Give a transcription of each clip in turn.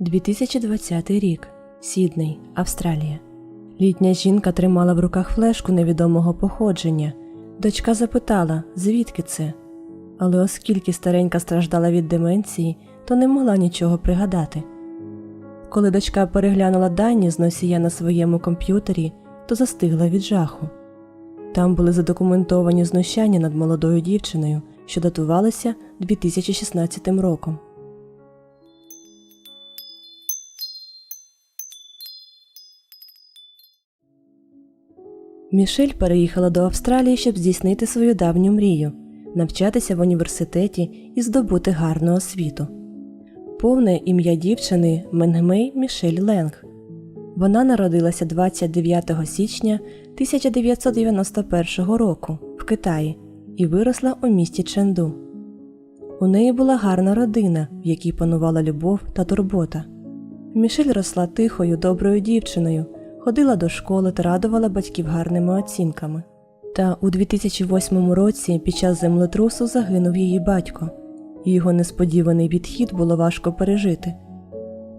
2020 рік. Сідней, Австралія. Літня жінка тримала в руках флешку невідомого походження. Дочка запитала, звідки це. Але оскільки старенька страждала від деменції, то не могла нічого пригадати. Коли дочка переглянула дані з носія на своєму комп'ютері, то застигла від жаху. Там були задокументовані знущання над молодою дівчиною, що датувалися 2016 роком. Мішель переїхала до Австралії, щоб здійснити свою давню мрію навчатися в університеті і здобути гарну освіту. Повне ім'я дівчини Менгмей Мішель Ленг. Вона народилася 29 січня 1991 року в Китаї і виросла у місті Ченду. У неї була гарна родина, в якій панувала любов та турбота. Мішель росла тихою, доброю дівчиною, ходила до школи та радувала батьків гарними оцінками. Та у 2008 році під час землетрусу загинув її батько, його несподіваний відхід було важко пережити.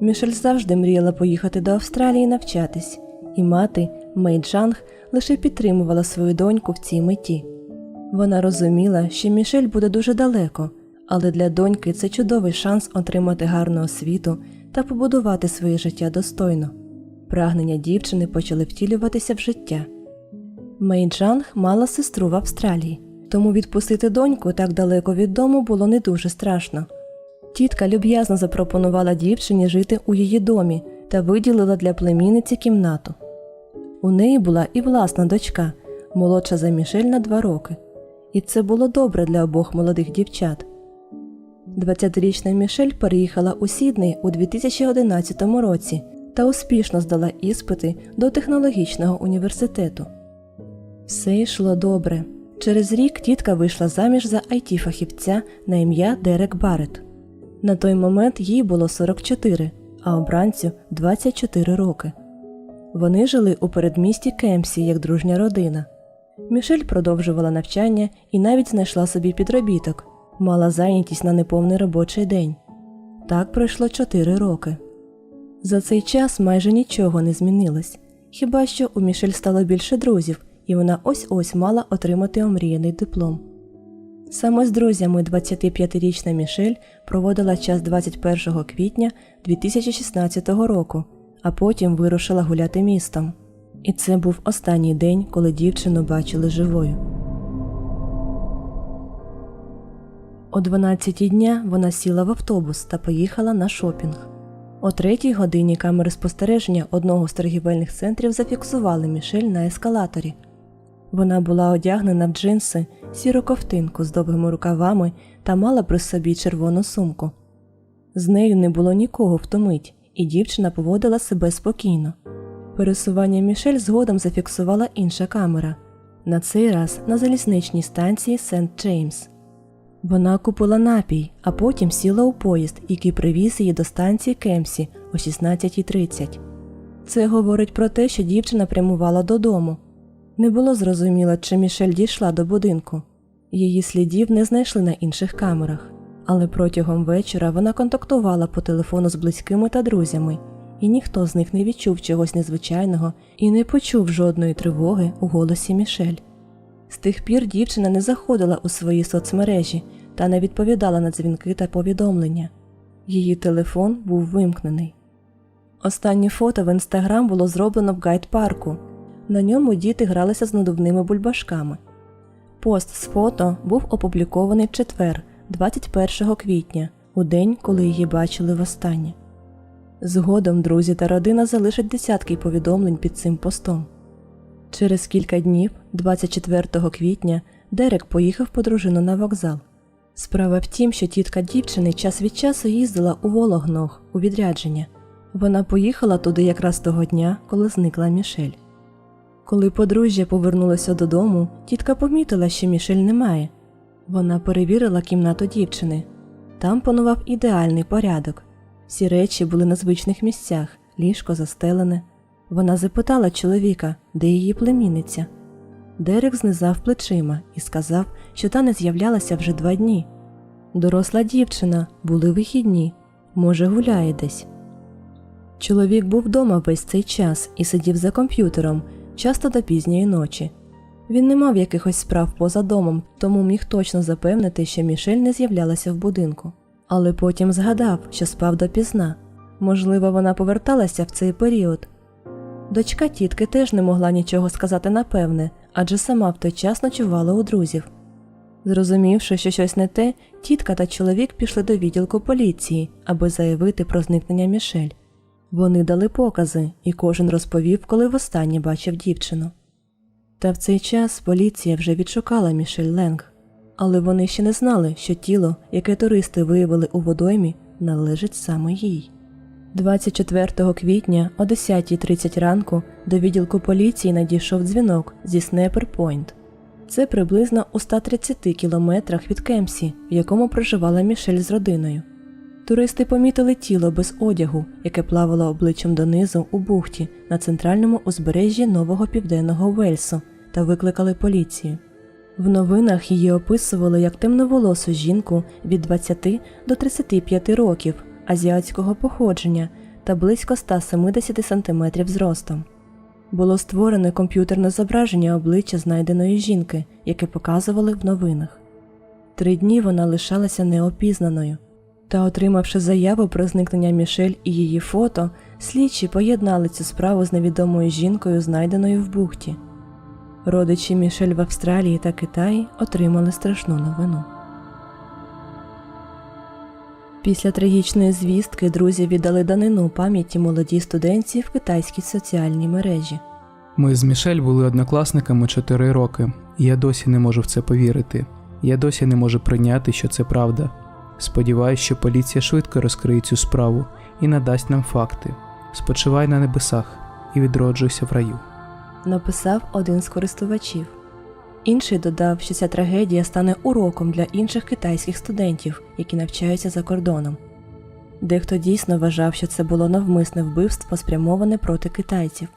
Мішель завжди мріяла поїхати до Австралії навчатись, і мати Мей Джанг лише підтримувала свою доньку в цій меті. Вона розуміла, що Мішель буде дуже далеко, але для доньки це чудовий шанс отримати гарну освіту та побудувати своє життя достойно. Прагнення дівчини почали втілюватися в життя. Мей Джанг мала сестру в Австралії, тому відпустити доньку так далеко від дому було не дуже страшно. Тітка люб'язно запропонувала дівчині жити у її домі та виділила для племінниці кімнату. У неї була і власна дочка, молодша за Мішель на два роки, і це було добре для обох молодих дівчат. 20-річна Мішель переїхала у Сідней у 2011 році та успішно здала іспити до технологічного університету. Все йшло добре. Через рік тітка вийшла заміж за it фахівця на ім'я Дерек Барет. На той момент їй було 44, а обранцю 24 роки. Вони жили у передмісті Кемсі як дружня родина. Мішель продовжувала навчання і навіть знайшла собі підробіток, мала зайнятість на неповний робочий день. Так пройшло 4 роки. За цей час майже нічого не змінилось, хіба що у Мішель стало більше друзів, і вона ось ось мала отримати омріяний диплом. Саме з друзями 25-річна Мішель проводила час 21 квітня 2016 року, а потім вирушила гуляти містом. І це був останній день, коли дівчину бачили живою. О 12 дня вона сіла в автобус та поїхала на шопінг. О третій годині камери спостереження одного з торгівельних центрів зафіксували Мішель на ескалаторі. Вона була одягнена в джинси, сіру ковтинку з довгими рукавами та мала при собі червону сумку. З нею не було нікого в ту мить, і дівчина поводила себе спокійно. Пересування Мішель згодом зафіксувала інша камера, на цей раз на залізничній станції Сент Джеймс. Вона купила напій, а потім сіла у поїзд, який привіз її до станції Кемсі о 16.30. Це говорить про те, що дівчина прямувала додому. Не було зрозуміло, чи Мішель дійшла до будинку. Її слідів не знайшли на інших камерах, але протягом вечора вона контактувала по телефону з близькими та друзями, і ніхто з них не відчув чогось незвичайного і не почув жодної тривоги у голосі Мішель. З тих пір дівчина не заходила у свої соцмережі та не відповідала на дзвінки та повідомлення. Її телефон був вимкнений. Останнє фото в інстаграм було зроблено в гайд-парку. На ньому діти гралися з надувними бульбашками. Пост з фото був опублікований в четвер, 21 квітня, у день, коли її бачили востаннє. Згодом друзі та родина залишать десятки повідомлень під цим постом. Через кілька днів, 24 квітня, Дерек поїхав по дружину на вокзал. Справа в тім, що тітка дівчини час від часу їздила у Вологног у відрядження. Вона поїхала туди якраз того дня, коли зникла Мішель. Коли подружжя повернулося додому, тітка помітила, що Мішель немає. Вона перевірила кімнату дівчини. Там панував ідеальний порядок. Всі речі були на звичних місцях, ліжко застелене. Вона запитала чоловіка, де її племінниця. Дерек знизав плечима і сказав, що та не з'являлася вже два дні. Доросла дівчина, були вихідні, може, гуляє десь. Чоловік був вдома весь цей час і сидів за комп'ютером, часто до пізньої ночі. Він не мав якихось справ поза домом, тому міг точно запевнити, що Мішель не з'являлася в будинку. Але потім згадав, що спав допізна. Можливо, вона поверталася в цей період. Дочка тітки теж не могла нічого сказати напевне, адже сама в той час ночувала у друзів. Зрозумівши, що щось не те, тітка та чоловік пішли до відділку поліції, аби заявити про зникнення Мішель. Вони дали покази, і кожен розповів, коли востаннє бачив дівчину. Та в цей час поліція вже відшукала Мішель Ленг, але вони ще не знали, що тіло, яке туристи виявили у водоймі, належить саме їй. 24 квітня о 10.30 ранку до відділку поліції надійшов дзвінок зі Снепер Пойнт. Це приблизно у 130 кілометрах від Кемсі, в якому проживала Мішель з родиною. Туристи помітили тіло без одягу, яке плавало обличчям донизу у бухті на центральному узбережжі Нового Південного Вельсу та викликали поліцію. В новинах її описували як темноволосу жінку від 20 до 35 років азіатського походження та близько 170 см зростом. Було створено комп'ютерне зображення обличчя знайденої жінки, яке показували в новинах. Три дні вона лишалася неопізнаною. Та, отримавши заяву про зникнення Мішель і її фото, слідчі поєднали цю справу з невідомою жінкою, знайденою в бухті. Родичі Мішель в Австралії та Китаї отримали страшну новину. Після трагічної звістки друзі віддали данину пам'яті молодій студентці в китайській соціальній мережі. Ми з Мішель були однокласниками 4 роки, я досі не можу в це повірити. Я досі не можу прийняти, що це правда. Сподіваюсь, що поліція швидко розкриє цю справу і надасть нам факти. Спочивай на небесах і відроджуйся в раю. написав один з користувачів. Інший додав, що ця трагедія стане уроком для інших китайських студентів, які навчаються за кордоном. Дехто дійсно вважав, що це було навмисне вбивство, спрямоване проти китайців.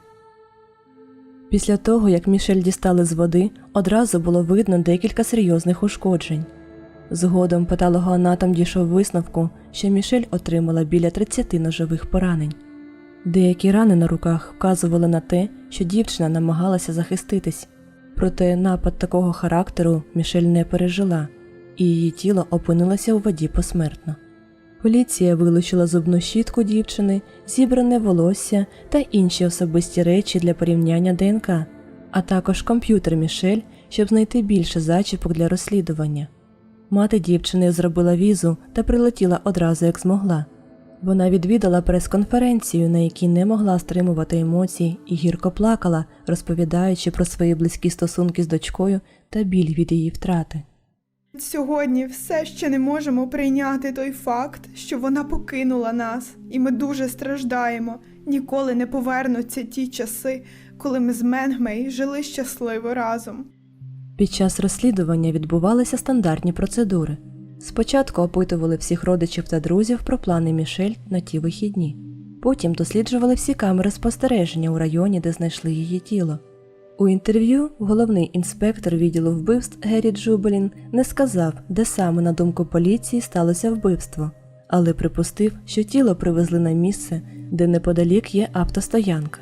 Після того, як Мішель дістали з води, одразу було видно декілька серйозних ушкоджень. Згодом патологоанатом дійшов висновку, що Мішель отримала біля 30 ножових поранень. Деякі рани на руках вказували на те, що дівчина намагалася захиститись, проте напад такого характеру Мішель не пережила, і її тіло опинилося у воді посмертно. Поліція вилучила зубну щітку дівчини, зібране волосся та інші особисті речі для порівняння ДНК, а також комп'ютер Мішель, щоб знайти більше зачіпок для розслідування. Мати дівчини зробила візу та прилетіла одразу як змогла. Вона відвідала прес-конференцію, на якій не могла стримувати емоцій і гірко плакала, розповідаючи про свої близькі стосунки з дочкою та біль від її втрати. Сьогодні все ще не можемо прийняти той факт, що вона покинула нас, і ми дуже страждаємо. Ніколи не повернуться ті часи, коли ми з Менгмей жили щасливо разом. Під час розслідування відбувалися стандартні процедури. Спочатку опитували всіх родичів та друзів про плани Мішель на ті вихідні. Потім досліджували всі камери спостереження у районі, де знайшли її тіло. У інтерв'ю головний інспектор відділу вбивств Геррі Джубелін не сказав, де саме, на думку поліції, сталося вбивство, але припустив, що тіло привезли на місце, де неподалік є автостоянка.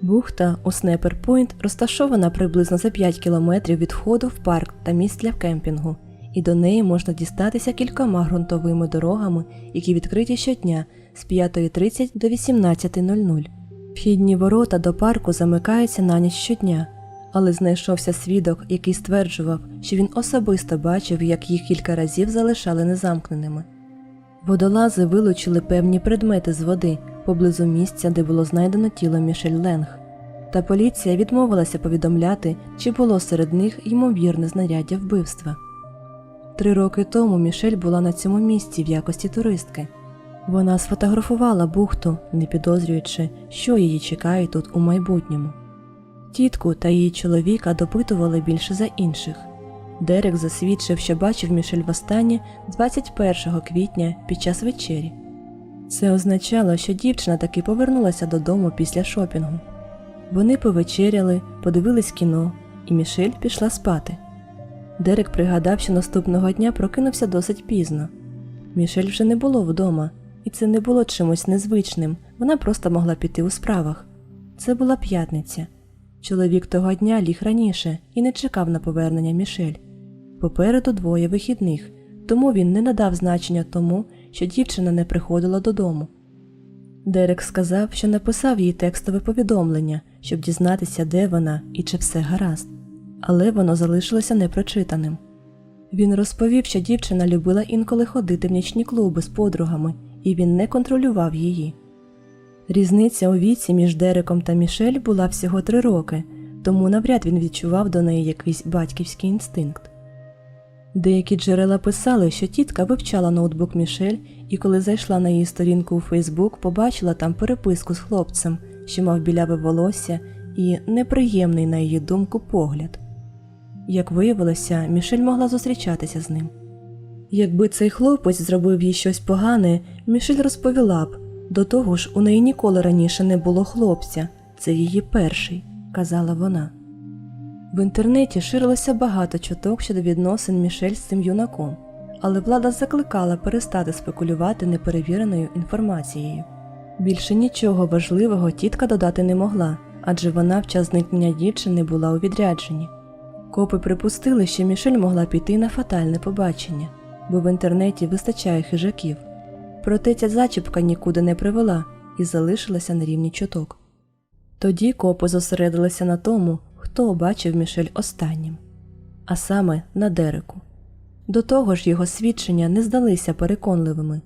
Бухта у Снепер Пойнт розташована приблизно за 5 кілометрів від входу в парк та місць для кемпінгу, і до неї можна дістатися кількома ґрунтовими дорогами, які відкриті щодня з 5.30 до 18.00. Вхідні ворота до парку замикаються на ніч щодня, але знайшовся свідок, який стверджував, що він особисто бачив, як їх кілька разів залишали незамкненими. Водолази вилучили певні предмети з води поблизу місця, де було знайдено тіло Мішель Ленг, та поліція відмовилася повідомляти, чи було серед них ймовірне знаряддя вбивства. Три роки тому Мішель була на цьому місці в якості туристки. Вона сфотографувала бухту, не підозрюючи, що її чекає тут у майбутньому. Тітку та її чоловіка допитували більше за інших. Дерек засвідчив, що бачив Мішель востаннє 21 квітня під час вечері. Це означало, що дівчина таки повернулася додому після шопінгу. Вони повечеряли, подивились кіно, і Мішель пішла спати. Дерек пригадав, що наступного дня прокинувся досить пізно. Мішель вже не було вдома, і це не було чимось незвичним, вона просто могла піти у справах. Це була п'ятниця. Чоловік того дня ліг раніше і не чекав на повернення Мішель. Попереду двоє вихідних, тому він не надав значення тому, що дівчина не приходила додому. Дерек сказав, що написав їй текстове повідомлення, щоб дізнатися, де вона і чи все гаразд, але воно залишилося непрочитаним. Він розповів, що дівчина любила інколи ходити в нічні клуби з подругами, і він не контролював її. Різниця у віці між Дереком та Мішель була всього три роки, тому навряд він відчував до неї якийсь батьківський інстинкт. Деякі джерела писали, що тітка вивчала ноутбук Мішель і коли зайшла на її сторінку у Фейсбук, побачила там переписку з хлопцем, що мав біляве волосся і неприємний, на її думку, погляд. Як виявилося, Мішель могла зустрічатися з ним. Якби цей хлопець зробив їй щось погане, Мішель розповіла б. До того ж, у неї ніколи раніше не було хлопця, це її перший, казала вона. В інтернеті ширилося багато чуток щодо відносин Мішель з цим юнаком, але влада закликала перестати спекулювати неперевіреною інформацією. Більше нічого важливого тітка додати не могла, адже вона в час зникнення дівчини була у відрядженні. Копи припустили, що Мішель могла піти на фатальне побачення, бо в інтернеті вистачає хижаків. Проте ця зачіпка нікуди не привела і залишилася на рівні чуток. Тоді копи зосередилися на тому, хто бачив Мішель останнім, а саме на Дереку. До того ж, його свідчення не здалися переконливими.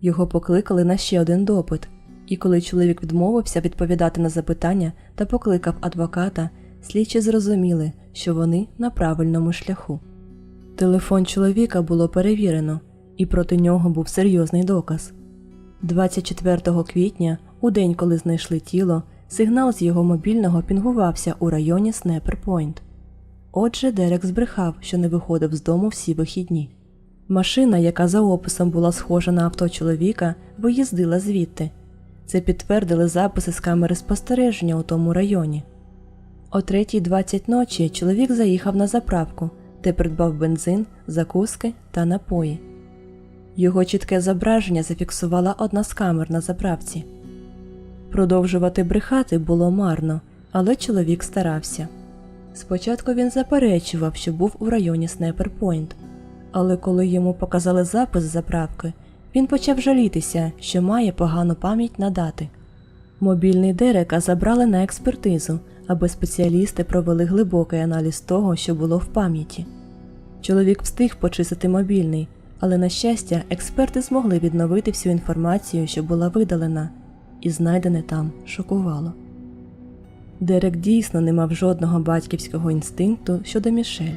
Його покликали на ще один допит, і коли чоловік відмовився відповідати на запитання та покликав адвоката, слідчі зрозуміли, що вони на правильному шляху. Телефон чоловіка було перевірено, і проти нього був серйозний доказ. 24 квітня, у день, коли знайшли тіло, сигнал з його мобільного пінгувався у районі Снепер Пойнт. Отже, Дерек збрехав, що не виходив з дому всі вихідні. Машина, яка за описом була схожа на авто чоловіка, виїздила звідти. Це підтвердили записи з камери спостереження у тому районі. О 3.20 ночі чоловік заїхав на заправку, де придбав бензин, закуски та напої. Його чітке зображення зафіксувала одна з камер на заправці. Продовжувати брехати було марно, але чоловік старався. Спочатку він заперечував, що був у районі Снайпер Пойнт, але коли йому показали запис заправки, він почав жалітися, що має погану пам'ять на дати. Мобільний Дерека забрали на експертизу, аби спеціалісти провели глибокий аналіз того, що було в пам'яті. Чоловік встиг почистити мобільний, але, на щастя, експерти змогли відновити всю інформацію, що була видалена, і знайдене там шокувало. Дерек дійсно не мав жодного батьківського інстинкту щодо Мішель,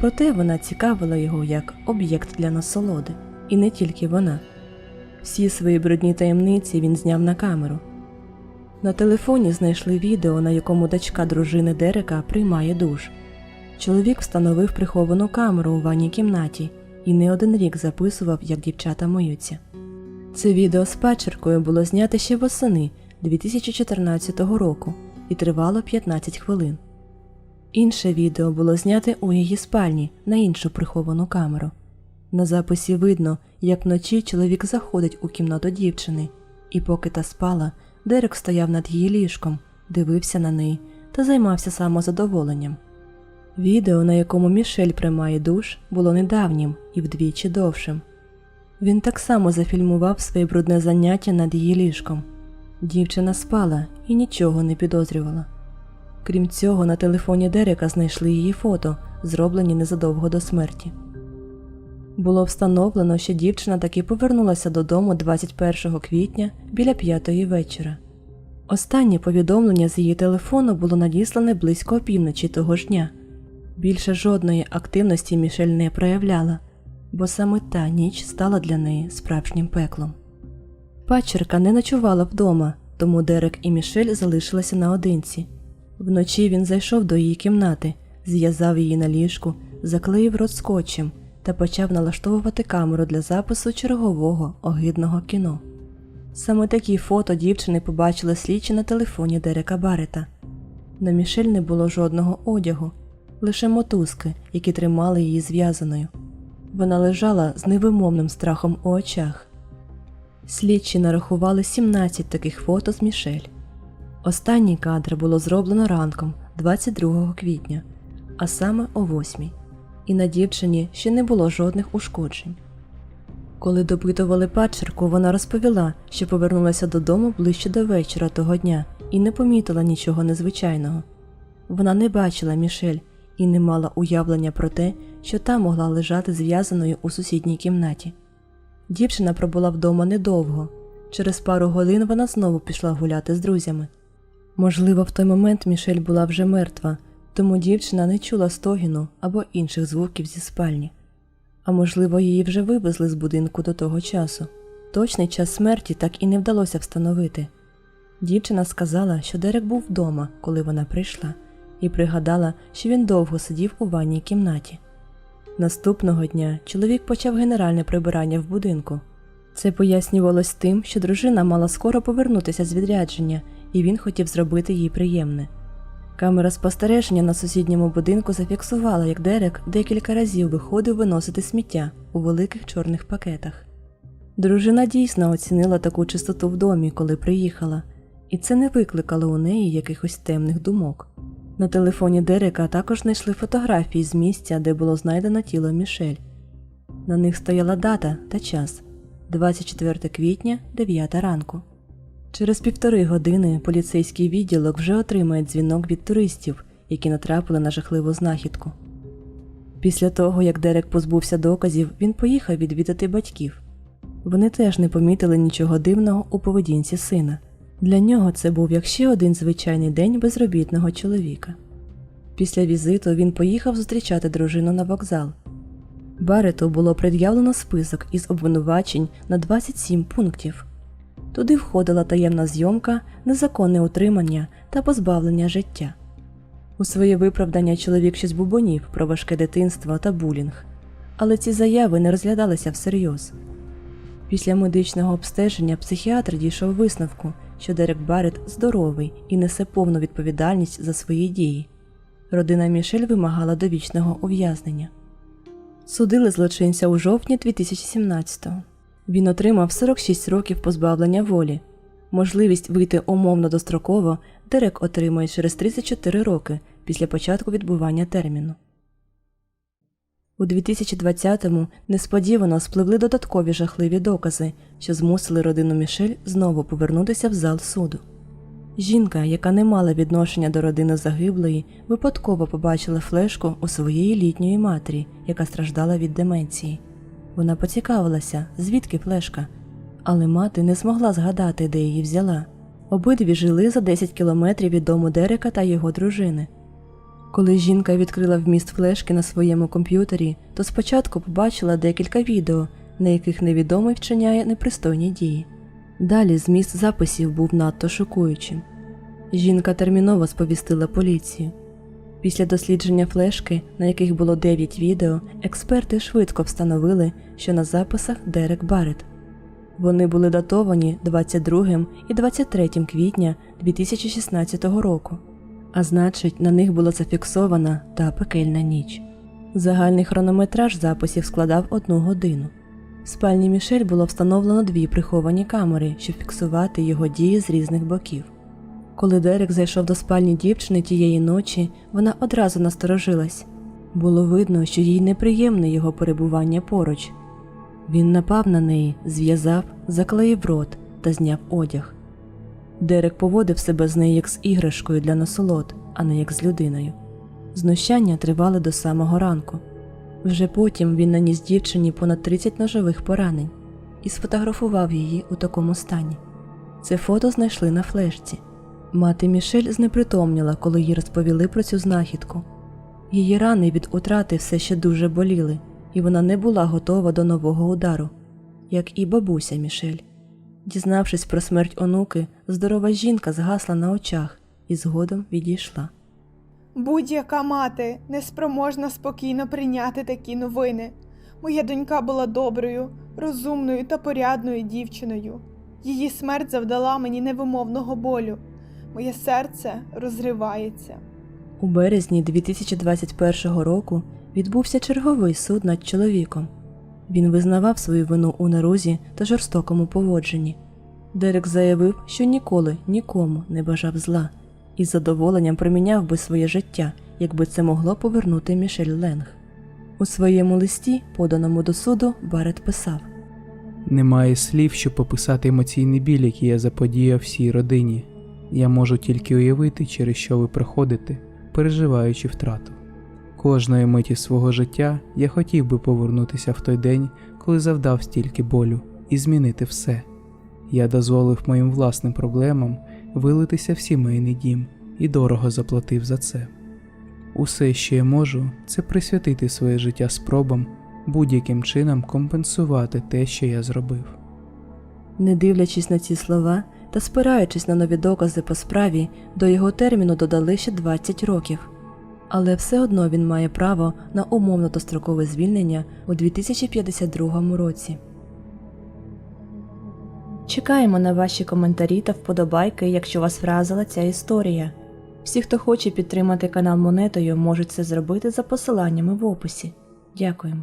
проте вона цікавила його як об'єкт для насолоди, і не тільки вона. Всі свої брудні таємниці він зняв на камеру. На телефоні знайшли відео, на якому дочка дружини Дерека приймає душ. Чоловік встановив приховану камеру у ванній кімнаті і не один рік записував, як дівчата миються. Це відео з пачеркою було знято ще восени 2014 року і тривало 15 хвилин. Інше відео було зняте у її спальні на іншу приховану камеру. На записі видно, як вночі чоловік заходить у кімнату дівчини, і поки та спала, Дерек стояв над її ліжком, дивився на неї та займався самозадоволенням. Відео, на якому Мішель приймає душ, було недавнім і вдвічі довшим. Він так само зафільмував своє брудне заняття над її ліжком. Дівчина спала і нічого не підозрювала. Крім цього, на телефоні Дерека знайшли її фото, зроблені незадовго до смерті. Було встановлено, що дівчина таки повернулася додому 21 квітня біля п'ятої вечора. Останнє повідомлення з її телефону було надіслане близько опівночі того ж дня. Більше жодної активності Мішель не проявляла, бо саме та ніч стала для неї справжнім пеклом. Пачерка не ночувала вдома, тому Дерек і Мішель залишилися наодинці. Вночі він зайшов до її кімнати, зв'язав її на ліжку, заклеїв рот та почав налаштовувати камеру для запису чергового огидного кіно. Саме такі фото дівчини побачили слідчі на телефоні Дерека Барета. На Мішель не було жодного одягу, лише мотузки, які тримали її зв'язаною. Вона лежала з невимовним страхом у очах. Слідчі нарахували 17 таких фото з Мішель. Останній кадр було зроблено ранком 22 квітня, а саме о 8, і на дівчині ще не було жодних ушкоджень. Коли допитували падчерку, вона розповіла, що повернулася додому ближче до вечора того дня і не помітила нічого незвичайного. Вона не бачила Мішель і не мала уявлення про те, що та могла лежати зв'язаною у сусідній кімнаті. Дівчина пробула вдома недовго. Через пару годин вона знову пішла гуляти з друзями. Можливо, в той момент Мішель була вже мертва, тому дівчина не чула стогіну або інших звуків зі спальні. А можливо, її вже вивезли з будинку до того часу. Точний час смерті так і не вдалося встановити. Дівчина сказала, що Дерек був вдома, коли вона прийшла, і пригадала, що він довго сидів у ванній кімнаті. Наступного дня чоловік почав генеральне прибирання в будинку. Це пояснювалось тим, що дружина мала скоро повернутися з відрядження, і він хотів зробити їй приємне. Камера спостереження на сусідньому будинку зафіксувала, як Дерек декілька разів виходив виносити сміття у великих чорних пакетах. Дружина дійсно оцінила таку чистоту в домі, коли приїхала, і це не викликало у неї якихось темних думок. На телефоні Дерека також знайшли фотографії з місця, де було знайдено тіло Мішель. На них стояла дата та час 24 квітня, 9 ранку. Через півтори години поліцейський відділок вже отримає дзвінок від туристів, які натрапили на жахливу знахідку. Після того, як Дерек позбувся доказів, він поїхав відвідати батьків. Вони теж не помітили нічого дивного у поведінці сина. Для нього це був як ще один звичайний день безробітного чоловіка. Після візиту він поїхав зустрічати дружину на вокзал. Барету було пред'явлено список із обвинувачень на 27 пунктів. Туди входила таємна зйомка, незаконне утримання та позбавлення життя. У своє виправдання чоловік щось бубонів про важке дитинство та булінг, але ці заяви не розглядалися всерйоз. Після медичного обстеження психіатр дійшов висновку, що Дерек Барет здоровий і несе повну відповідальність за свої дії. Родина Мішель вимагала довічного ув'язнення. Судили злочинця у жовтні 2017-го. Він отримав 46 років позбавлення волі. Можливість вийти умовно достроково Дерек отримує через 34 роки після початку відбування терміну. У 2020-му несподівано спливли додаткові жахливі докази, що змусили родину Мішель знову повернутися в зал суду. Жінка, яка не мала відношення до родини загиблої, випадково побачила флешку у своєї літньої матері, яка страждала від деменції. Вона поцікавилася, звідки флешка, але мати не змогла згадати, де її взяла. Обидві жили за 10 кілометрів від дому Дерека та його дружини. Коли жінка відкрила вміст флешки на своєму комп'ютері, то спочатку побачила декілька відео, на яких невідомий вчиняє непристойні дії. Далі зміст записів був надто шокуючим. Жінка терміново сповістила поліцію. Після дослідження флешки, на яких було 9 відео, експерти швидко встановили, що на записах Дерек Барет. Вони були датовані 22 і 23 квітня 2016 року, а значить, на них була зафіксована та пекельна ніч. Загальний хронометраж записів складав одну годину. В спальні Мішель було встановлено дві приховані камери, щоб фіксувати його дії з різних боків. Коли Дерек зайшов до спальні дівчини тієї ночі, вона одразу насторожилась. Було видно, що їй неприємне його перебування поруч. Він напав на неї, зв'язав, заклеїв рот та зняв одяг. Дерек поводив себе з нею як з іграшкою для насолод, а не як з людиною. Знущання тривали до самого ранку. Вже потім він наніс дівчині понад 30 ножових поранень і сфотографував її у такому стані. Це фото знайшли на флешці. Мати Мішель знепритомніла, коли їй розповіли про цю знахідку. Її рани від утрати все ще дуже боліли, і вона не була готова до нового удару, як і бабуся Мішель. Дізнавшись про смерть онуки, здорова жінка згасла на очах і згодом відійшла. Будь-яка мати неспроможна спокійно прийняти такі новини. Моя донька була доброю, розумною та порядною дівчиною. Її смерть завдала мені невимовного болю. Моє серце розривається. У березні 2021 року відбувся черговий суд над чоловіком. Він визнавав свою вину у нарузі та жорстокому поводженні. Дерек заявив, що ніколи нікому не бажав зла і з задоволенням проміняв би своє життя, якби це могло повернути Мішель Ленг. У своєму листі, поданому до суду, Барет писав Немає слів, щоб описати емоційний біль, який я заподіяв всій родині. Я можу тільки уявити, через що ви проходите, переживаючи втрату. Кожної миті свого життя я хотів би повернутися в той день, коли завдав стільки болю, і змінити все. Я дозволив моїм власним проблемам вилитися в сімейний дім і дорого заплатив за це. Усе, що я можу, це присвятити своє життя спробам будь-яким чином компенсувати те, що я зробив. Не дивлячись на ці слова та спираючись на нові докази по справі, до його терміну додали ще 20 років. Але все одно він має право на умовно дострокове звільнення у 2052 році. Чекаємо на ваші коментарі та вподобайки, якщо вас вразила ця історія. Всі, хто хоче підтримати канал монетою, можуть це зробити за посиланнями в описі. Дякуємо.